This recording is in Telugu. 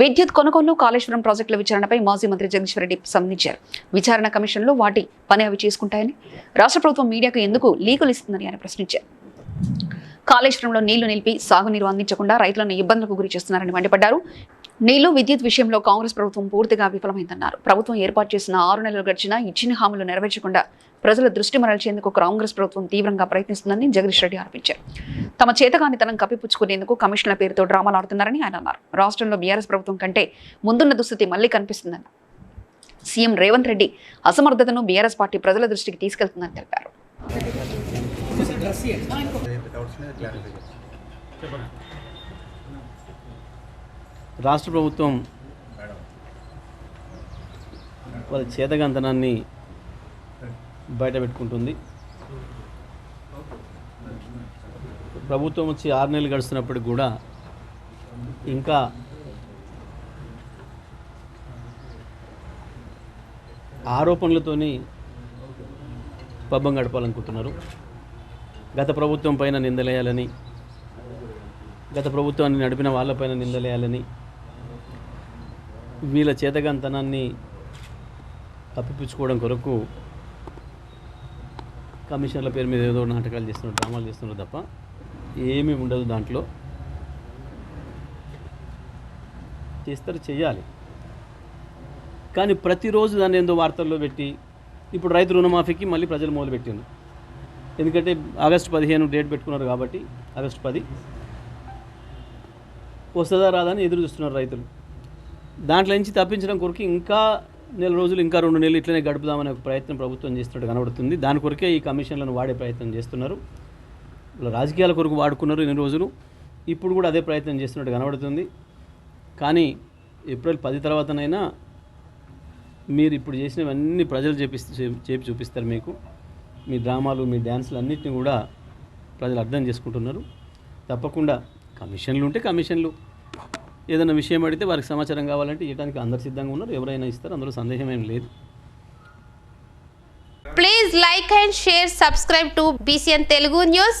విద్యుత్ కొనుగోలు కాళేశ్వరం ప్రాజెక్టుల విచారణపై మాజీ మంత్రి జగదీశ్వర్ రెడ్డి స్పందించారు. విచారణ కమిషన్లో వాటి పని అవి చేసుకుంటాయని రాష్ట్ర ప్రభుత్వం మీడియాకు ఎందుకు లీకులు ఇస్తుందని ఆయన ప్రశ్నించారు. కాళేశ్వరంలో నీళ్ళు నిలిపి సాగునీరు అందించకుండా రైతులను ఇబ్బందులకు గురి చేస్తున్నారని మండిపడ్డారు. నీళ్ళు విద్యుత్ విషయంలో కాంగ్రెస్ ప్రభుత్వం పూర్తిగా విఫలమైందన్నారు. ప్రభుత్వం ఏర్పాటు చేసిన ఆరు నెలలు గడిచినా ఇచ్చిన హామీలు నెరవేర్చకుండా ప్రజల దృష్టి మరల్చేందుకు కాంగ్రెస్ ప్రభుత్వం తీవ్రంగా ప్రయత్నిస్తుందని జగదీష్ రెడ్డి ఆరోపించారు. తమ చేతగానితనం కప్పిపుచ్చుకునేందుకు కమిషన్ల పేరుతో డ్రామాలు ఆడుతున్నారని ఆయన అన్నారు. రాష్ట్రంలో బీఆర్ఎస్ ప్రభుత్వం కంటే ముందున్న దుస్థితి మళ్ళీ కనిపిస్తుందన్నారు. సీఎం రేవంత్ రెడ్డి అసమర్థతను బీఆర్ఎస్ పార్టీ ప్రజల దృష్టికి తీసుకెళ్తుందని తెలిపారు. రాష్ట్ర ప్రభుత్వం వాళ్ళ చేతగంతనాన్ని బయట పెట్టుకుంటుంది ప్రభుత్వం వచ్చి ఆరు నెలలు గడిచినప్పటికి కూడా ఇంకా ఆరోపణలతోని పబ్బం గడపాలనుకుంటున్నారు. గత ప్రభుత్వం పైన నిందలేయాలని గత ప్రభుత్వాన్ని నడిపిన వాళ్ళపైన నిందలేయాలని వీళ్ళ చేతగాంతనాన్ని తప్పిపుచ్చుకోవడం కొరకు కమిషనర్ల పేరు మీద ఏదో నాటకాలు చేస్తున్నారు డ్రామాలు చేస్తున్నారు తప్ప ఏమీ ఉండదు దాంట్లో. చేస్తారు చేయాలి. కానీ ప్రతిరోజు దాన్ని ఏందో వార్తల్లో పెట్టి ఇప్పుడు రైతు రుణమాఫీకి మళ్ళీ ప్రజలు మొదలుపెట్టింది ఎందుకంటే ఆగస్టు పదిహేను డేట్ పెట్టుకున్నారు కాబట్టి ఆగస్టు పది. వస్తుందా రాదని ఎదురు చూస్తున్నారు రైతులు. దాంట్లో నుంచి తప్పించడం కొరకు ఇంకా నెల రోజులు ఇంకా రెండు నెలలు ఇట్లనే గడుపుదామనే ఒక ప్రయత్నం ప్రభుత్వం చేస్తున్నట్టు కనబడుతుంది. దాని కొరకే ఈ కమిషన్లను వాడే ప్రయత్నం చేస్తున్నారు. రాజకీయాల కొరకు వాడుకున్నారు ఇన్ని రోజులు. ఇప్పుడు కూడా అదే ప్రయత్నం చేస్తున్నట్టు కనబడుతుంది. కానీ ఏప్రిల్ పది తర్వాతనైనా మీరు ఇప్పుడు చేసినవన్నీ ప్రజలు చేపిస్తూ చేపి చూపిస్తారు మీకు. మీ డ్రామాలు మీ డ్యాన్సులు అన్నింటినీ కూడా ప్రజలు అర్థం చేసుకుంటున్నారు. తప్పకుండా కమిషన్లు ఉంటే కమిషన్లు. ఏదైనా విషయం అడిగితే వారికి సమాచారం కావాలంటే ఇవ్వడానికి అందరు సిద్ధంగా ఉన్నారు. ఎవరైనా ఇస్తారు అందులో సందేహం ఏం లేదు. Please like and share subscribe to BCN Telugu news